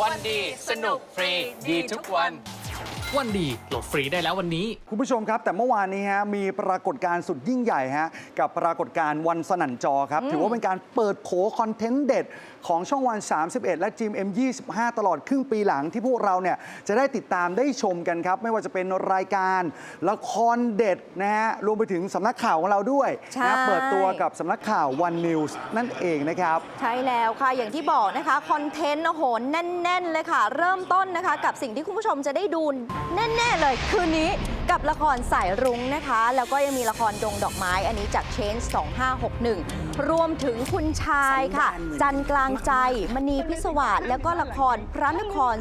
วันดีสนุกฟรีดีทุกวัน วันดีโหลดฟรีได้แล้ววันนี้ คุณผู้ชมครับ แต่เมื่อวานนี้ฮะมีปรากฏการณ์สุดยิ่งใหญ่ฮะกับปรากฏการณ์วันสนั่นจอครับ ถือว่าเป็นการเปิดโผคอนเทนต์เด็ด ของช่องวัน 31 และจีม M25 ตลอดครึ่งปีหลังที่พวกเราเนี่ยจะได้ติดตามได้ชมกันครับ ไม่ว่าจะเป็นรายการละครเด็ดนะฮะรวมไปถึงสำนักข่าวของเราด้วยใช่ นะเปิดตัวกับสำนักข่าว One News นั่นเองนะครับ ใช่แล้วค่ะ อย่างที่บอกนะคะ คอนเทนต์โอ้โหแน่น ๆ เลยค่ะ เริ่มต้นนะคะ กับสิ่งที่คุณผู้ชมจะได้ดูแน่ๆเลยคืนนี้กับละครสายรุ้งนะคะ แล้วก็ยังมีละครดงดอกไม้อันนี้จาก Change 2561 รวมถึงคุณชายค่ะ จันกลางใจมณีพิศวาสแล้วก็ละครพระนคร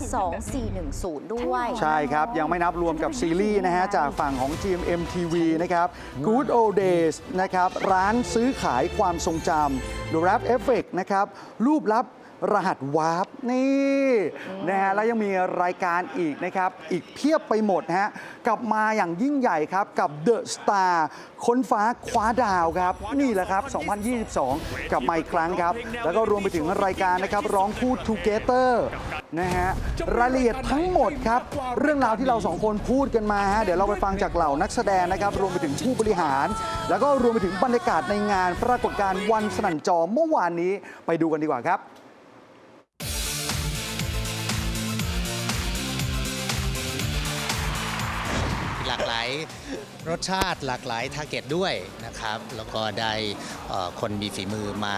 2410 ด้วย ใช่ครับ ยังไม่นับรวมกับซีรีส์นะฮะ จากฝั่งของ GMM TV นะครับ Good Old Days นะครับ ร้านซื้อขายความทรงจำ The Rap Effect นะครับ รูปลับ รหัสวาร์ปนี่นะฮะแล้วยังมีรายการอีกนะครับ อีกเพียบไปหมดนะฮะกลับมาอย่างยิ่งใหญ่ครับ กับ The Star ค้นฟ้าคว้าดาวครับ นี่แหละครับ 2022 กลับมาอีกครั้งครับ แล้วก็รวมไปถึงรายการนะครับ ร้องพูด Together นะฮะรายละเอียดทั้งหมดครับ เรื่องราวที่เราสองคนพูดกันมาฮะเดี๋ยวเราไปฟังจากเหล่านักแสดงนะครับ รวมไปถึงผู้บริหาร แล้วก็รวมไปถึงบรรยากาศในงานปรากฏการณ์วันสนั่นจอเมื่อวานนี้ไปดูกันดีกว่าครับ หลากหลายรสชาติหลากหลายทาร์เก็ตด้วยนะครับ แล้วก็ได้เอ่อคนมีฝีมือมา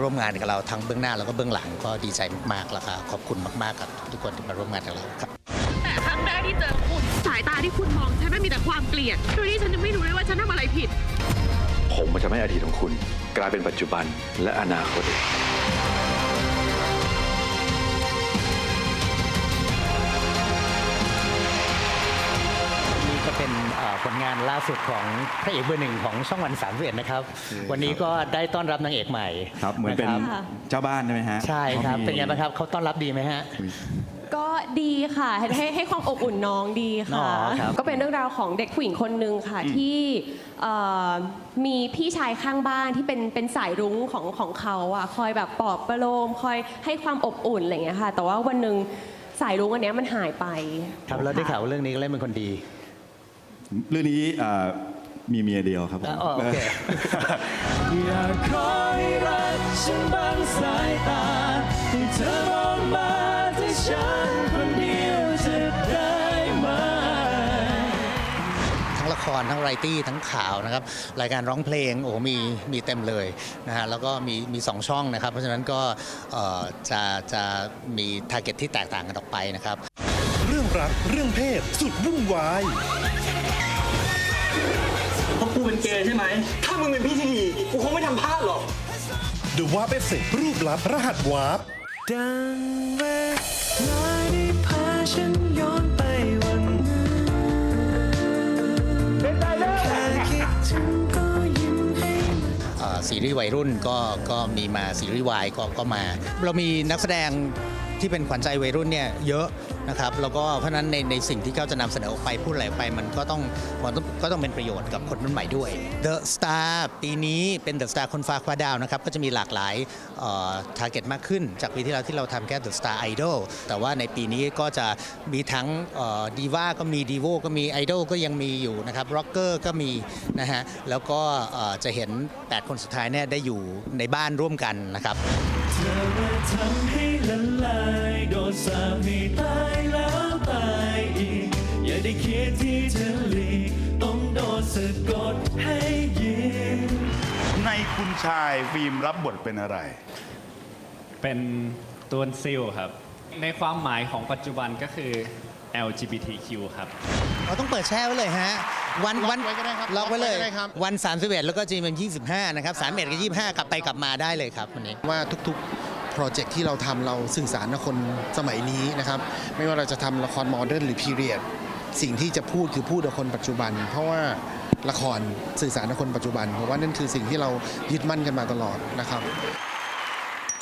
ร่วมงานกับเราทั้งเบื้องหน้าแล้วก็เบื้องหลังก็ดีใจมากๆแล้วก็ขอบคุณมากๆกับทุกคนที่มาร่วมงานกับเราครับ แต่ครั้งแรกที่เจอคุณสายตาที่คุณมองฉันไม่มีแต่ความเกลียดโดยที่ฉันยังไม่รู้เลยว่าฉันทำอะไรผิด ผมมันจะไม่อดีตของคุณ กลายเป็นปัจจุบันและอนาคต งานล่าสุดของพระเอกเบอร์หนึ่งของช่องวันสามเนะครับ วันนี้ก็ได้ต้อนรับนางเอกใหม่ครับเหมือนเป็นะครับเจ้าบ้านใช่ไหมฮะใช่ครับขามีเป็นไงบ้างครับเขาต้อนรับดีไหมฮะ ก็ดีค่ะให้ให้ให้ความอบอุ่นน้องดีอ๋ค่ะ อครับก็เป็นเรื่องราวของเด็กผู้หญิงคนหนึ่งค่ะที่เอ่อมีพี่ชายข้างบ้านที่เป็นเป็นสายรุ้งของของเขาอะคอยแบบปลอบประโลมคอยให้ความอบอุ่นอะไรอย่างเงี้ยค่ะ แต่ว่าวันหนึ่งสายรุ้งอันเนี้ยมันหายไป ครับแล้วได้ข่าวว่าเรื่องนี้ก็เล่นเป็นคนดี เรื่องนี้เอ่อมีเมียเดียวครับผม อ๋อโอเค อยากขอให้รักฉันบางสายตาให้เธอมองมาที่ฉันคนเดียวจะได้ไหม ทั้งละครทั้งไรตี้ทั้งข่าวนะครับ รายการร้องเพลงโอ้โหมีมีเต็มเลยนะฮะแล้วก็มีมีสองช่องนะครับ เพราะฉะนั้นก็เอ่อจะจะมีทาร์เก็ตที่แตกต่างกันออกไปนะครับเรื่องรัก เรื่องเพศ สุดวุ่นวาย เพราะกูเป็นเกย์ใช่ไหม ถ้ามึงเป็นพี่ที่ดี กูคงไม่ทำพลาดหรอก The Warp Effect รูปลับรหัสวาร์ปดังเวลาได้พาฉันย้อนไปวันนั้นแค่คิดถึงก็ยิ้มให้เอ่อซีรีส์วัยรุ่นก็ก็มีมาซีรีส์วายก็ก็มา เรามีนักแสดง ที่เป็นขวัญใจวัยรุ่นเนี่ยเยอะนะครับแล้วก็เพราะฉะนั้นในในสิ่งที่เขาจะนำเสนอออกไปพูดอะไรออกไป มันก็ต้องมันต้องก็ต้องเป็นประโยชน์กับคนรุ่นใหม่ด้วย The Star ปีนี้เป็น The Star คนฟ้าคว้าดาวนะครับก็จะมีหลากหลายทาร์เก็ตมากขึ้น จากปีที่แล้วที่เราทำแค่ The Star Idol แต่ว่าในปีนี้ก็จะมีทั้งดีว่าก็มีดีโวก็มีไอดอลก็ยังมีอยู่นะครับร็อกเกอร์ก็มีนะฮะแล้วก็เอ่อจะเห็น 8 คนสุดท้ายเนี่ยได้อยู่ในบ้านร่วมกันนะครับ เธอมาทำให้ละลายโดนสาปให้ตายแล้วตายอีก อย่าได้คิดที่จะหลีกต้องโดนสะกดให้ยิ้มในคุณชายฟิล์มรับบทเป็นอะไร เป็นตัวซิลครับ ในความหมายของปัจจุบันก็คือ LGBTQ ครับ เราต้องเปิดแช่ไว้เลยฮะ วันวันล็อกไว้ก็ได้ครับล็อกไว้เลย ล็อกไว้ก็ได้ครับ วัน 31 แล้วก็จีนเป็น25 นะครับ 31 กับ 25 กลับไปกลับมาได้เลยครับวันนี้ ว่าทุกๆ โปรเจกต์ที่เราทำเราสื่อสารกับคนสมัยนี้นะครับ ไม่ว่าเราจะทำละครโมเดิร์นหรือพีเรียดสิ่งที่จะพูดคือพูดกับคนปัจจุบัน เพราะว่าละครสื่อสารกับคนปัจจุบัน เพราะว่านั่นคือสิ่งที่เรายึดมั่นกันมาตลอดนะครับ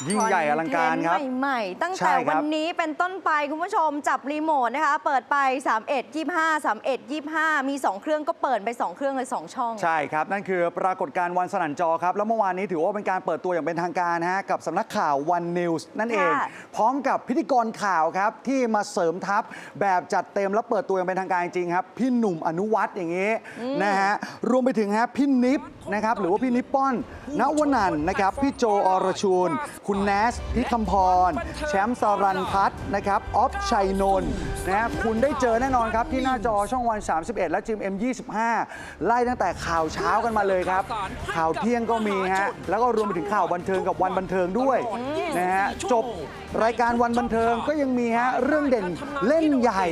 ยิ่งใหญ่อลังการครับคอนเทนต์ใหม่ๆตั้งใช่แต่ครับวันนี้เป็นต้นไปคุณผู้ชมจับรีโมทนะคะ เปิดไป 31 25 31 25 มี 2 เครื่องก็เปิดไป 2 เครื่องเลย 2 ช่อง ใช่ครับ นั่นคือปรากฏการณ์วันสนั่นจอครับ แล้วเมื่อวานนี้ถือว่าเป็นการเปิดตัวอย่างเป็นทางการนะฮะกับสำนักข่าว One News นั่นเองค่ะพร้อมกับพิธีกรข่าวครับ ที่มาเสริมทัพแบบจัดเต็มและเปิดตัวอย่างเป็นทางการจริงๆครับพี่หนุ่มอนุวัฒน์อย่างนี้นะฮะรวมไปถึงฮะพี่นิฟนะครับหรือว่าพี่นิปป้อนณวนันท์นะครับพี่โจอรชูนคุณแนสพี่คำพร แชมป์สารันพัฒน์นะครับออฟชัยนนท์นะฮะคุณได้เจอแน่นอนครับที่หน้าจอช่องวัน 31 และจิม M25 ไล่ตั้งแต่ข่าวเช้ากันมาเลยครับ ข่าวเที่ยงก็มีฮะแล้วก็รวมไปถึงข่าวบันเทิงกับวันบันเทิงด้วยนะฮะจบรายการวันบันเทิงก็ยังมีฮะเรื่องเด่นเล่นใหญ่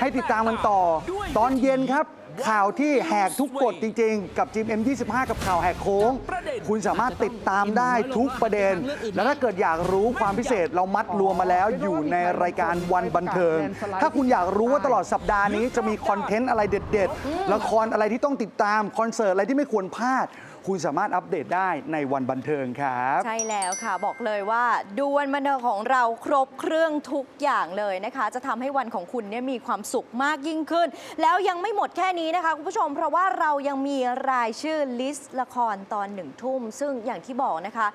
ให้ติดตามกันต่อ ตอนเย็นครับ ข่าวที่แหกทุกกฎจริง ๆ กับจิม M25 กับข่าวแหกโค้ง คุณสามารถติดตามได้ทุกประเด็น แล้วถ้าเกิดอยากรู้ความพิเศษเรามัดรวมมาแล้วอยู่ในรายการวันบันเทิง ถ้าคุณอยากรู้ว่าตลอดสัปดาห์นี้จะมีคอนเทนต์อะไรเด็ด ๆ ละครอะไรที่ต้องติดตาม คอนเสิร์ตอะไรที่ไม่ควรพลาด คุณสามารถอัปเดตได้ในวันบันเทิงครับ ใช่แล้วค่ะบอกเลยว่า ดูวันบันเทิงของเราครบเครื่องทุกอย่างเลยนะคะ จะทำให้วันของคุณเนี่ยมีความสุขมากยิ่งขึ้น แล้วยังไม่หมดแค่นี้นะคะคุณผู้ชม เพราะว่าเรายังมีรายชื่อลิสต์ละครตอนหนึ่งทุ่ม ซึ่งอย่างที่บอกนะคะ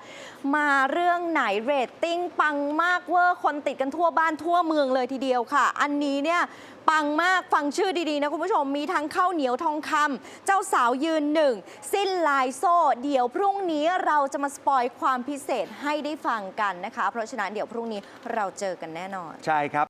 มาเรื่องไหนเรตติ้งปังมากเวอร์คนติดกันทั่วบ้านทั่วเมืองเลยทีเดียวค่ะ อันนี้เนี่ย ปังมากฟังชื่อดีๆนะคุณผู้ชมมีทั้งข้าวเหนียวทองคำเจ้าสาวยืนหนึ่ง สิ้นลายโซ่ เดี๋ยวพรุ่งนี้เราจะมาสปอยความพิเศษให้ได้ฟังกันนะคะ เพราะฉะนั้นเดี๋ยวพรุ่งนี้เราเจอกันแน่นอน ใช่ครับ